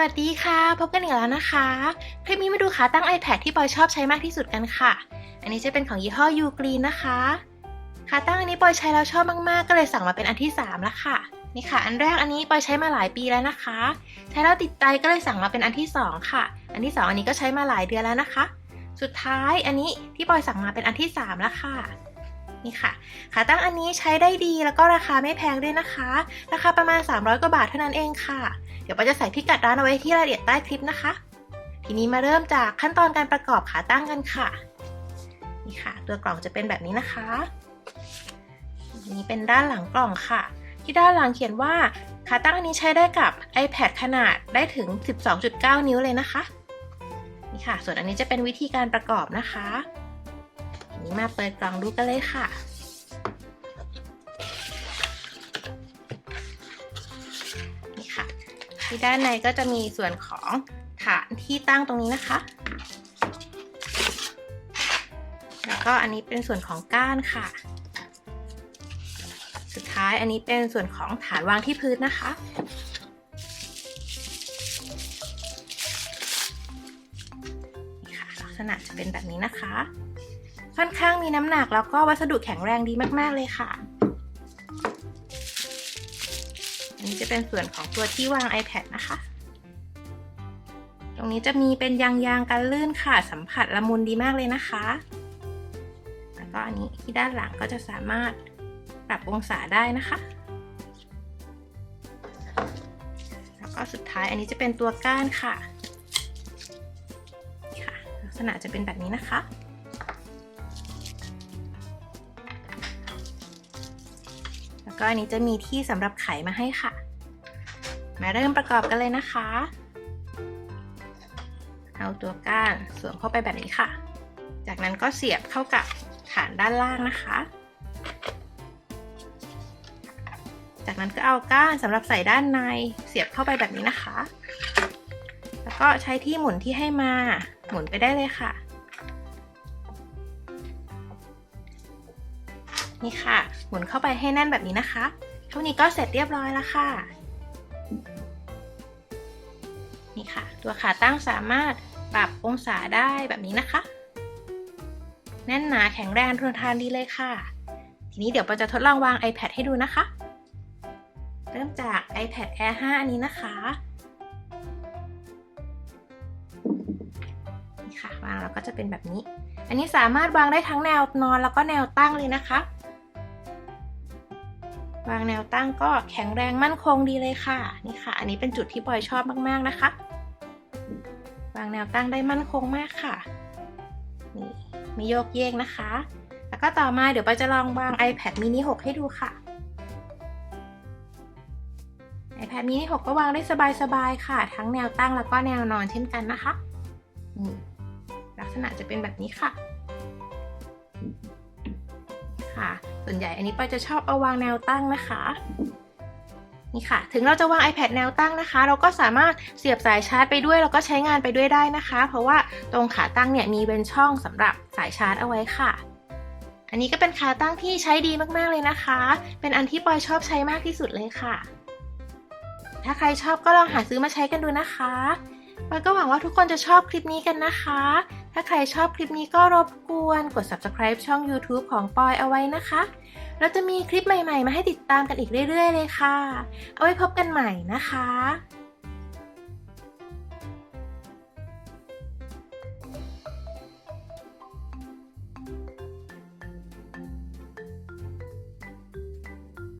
สวัสดีค่ะ พบกันอีกแล้วนะคะ คลิปนี้มาดูขาตั้ง iPad ที่ปอยชอบใช้มากที่สุดกันค่ะ อันนี้จะเป็นของยี่ห้อ u g r e e n นะคะขาตั้งอันนี้ปอยใช้แล้วชอบมากๆ ก็เลยสั่งมาเป็นอันที่3แล้วค่ะนี่ค่ะ อันแรกอันนี้ปอยใช้มาหลายปีแล้วนะคะ ใช้แล้วติดใจก็เลยสั่งมาเป็นอันที่ 2 ค่ะ อันที่ 2 อันนี้ก็ใช้มาหลายเดือนแล้วนะคะ สุดท้ายอันนี้ที่ปอยสั่งมาเป็นอันที่3แล้วค่ะนี่ค่ะขาตั้งอันนี้ใช้ได้ดีแล้วก็ราคาไม่แพงด้วยนะคะ ราคาประมาณ 300 กว่าบาทเท่านั้นเองค่ะ ดี๋ยวปอยจะใส่พิกัดร้านเอาไว้ที่รายละเอียดใต้คลิปนะคะ ทีนี้มาเริ่มจากขั้นตอนการประกอบขาตั้งกันค่ะ นี่ค่ะ ตัวกล่องจะเป็นแบบนี้นะคะนนี้เป็นด้านหลังกล่องค่ะ ที่ด้านหลังเขียนว่าขาตั้งอันนี้ใช้ได้กับ iPad ขนาดได้ถึง 12.9 นิ้วเลยนะคะ นี่ค่ะ ส่วนอันนี้จะเป็นวิธีการประกอบนะคะ ทีนี้มาเปิดกล่องดูกันเลยค่ะ ที่ด้านในก็จะมีส่วนของฐานที่ตั้งตรงนี้นะคะ แล้วก็อันนี้เป็นส่วนของก้านค่ะ สุดท้ายอันนี้เป็นส่วนของฐานวางที่พื้นนะคะ นี่ค่ะลักษณะจะเป็นแบบนี้นะคะ ค่อนข้างมีน้ำหนักแล้วก็วัสดุแข็งแรงดีมาก ๆ เลยค่ะ อันนี้จะเป็นส่วนของตัวที่วาง iPad นะคะ ตรงนี้จะมีเป็นยางยางกันลื่นค่ะ สัมผัสละมุนดีมากเลยนะคะ แล้วก็อันนี้ที่ด้านหลังก็จะสามารถปรับองศาได้นะคะ แล้วก็สุดท้ายอันนี้จะเป็นตัวก้านค่ะค่ะ ลักษณะจะเป็นแบบนี้นะคะ ก็อันนี้จะมีที่สำหรับไขมาให้ค่ะ มาเริ่มประกอบกันเลยนะคะ เอาตัวก้านสวมเข้าไปแบบนี้ค่ะ จากนั้นก็เสียบเข้ากับฐานด้านล่างนะคะ จากนั้นก็เอาก้านสำหรับใส่ด้านในเสียบเข้าไปแบบนี้นะคะ แล้วก็ใช้ที่หมุนที่ให้มาหมุนไปได้เลยค่ะ นี่ค่ะ หมุนเข้าไปให้แน่นแบบนี้นะคะเท่านี้ก็เสร็จเรียบร้อยแล้วค่ะ นี่ค่ะ ตัวขาตั้งสามารถปรับองศาได้แบบนี้นะคะ แน่นหนาแข็งแรงทนทานดีเลยค่ะ ทีนี้เดี๋ยวเราจะทดลองวาง iPad ให้ดูนะคะ เริ่มจาก iPad Air 5 อันนี้นะคะนี่ค่ะวางแล้วก็จะเป็นแบบนี้ อันนี้สามารถวางได้ทั้งแนวนอนแล้วก็แนวตั้งเลยนะคะ วางแนวตั้งก็แข็งแรงมั่นคงดีเลยค่ะนี่ค่ะ อันนี้เป็นจุดที่ปอยชอบมากๆนะคะ วางแนวตั้งได้มั่นคงมากค่ะนี่มีโยกเยกนะคะ แล้วก็ต่อมาเดี๋ยวปอยจะลองวาง iPad mini 6 ให้ดูค่ะ iPad mini 6 ก็วางได้สบายๆค่ะ ทั้งแนวตั้งแล้วก็แนวนอนเช่นกันนะคะนี่ลักษณะจะเป็นแบบนี้ค่ะ ค่ะ ส่วนใหญ่อันนี้ปอยจะชอบเอาวางแนวตั้งนะคะนี่ค่ะ ถึงเราจะวาง iPad แนวตั้งนะคะ เราก็สามารถเสียบสายชาร์จไปด้วย แล้วก็ใช้งานไปด้วยได้นะคะ เพราะว่าตรงขาตั้งเนี่ยมีเป็นช่องสำหรับสายชาร์จเอาไว้ค่ะ อันนี้ก็เป็นขาตั้งที่ใช้ดีมากๆเลยนะคะ เป็นอันที่ปอยชอบใช้มากที่สุดเลยค่ะ ถ้าใครชอบก็ลองหาซื้อมาใช้กันดูนะคะ ปอยก็หวังว่าทุกคนจะชอบคลิปนี้กันนะคะ ถ้าใครชอบคลิปนี้ก็รบกวนกด subscribe ช่อง YouTube ของปอยเอาไว้นะคะ เราจะมีคลิปใหม่ๆ มาให้ติดตามกันอีกเรื่อยๆ เลยค่ะ เอาไว้พบกันใหม่นะคะ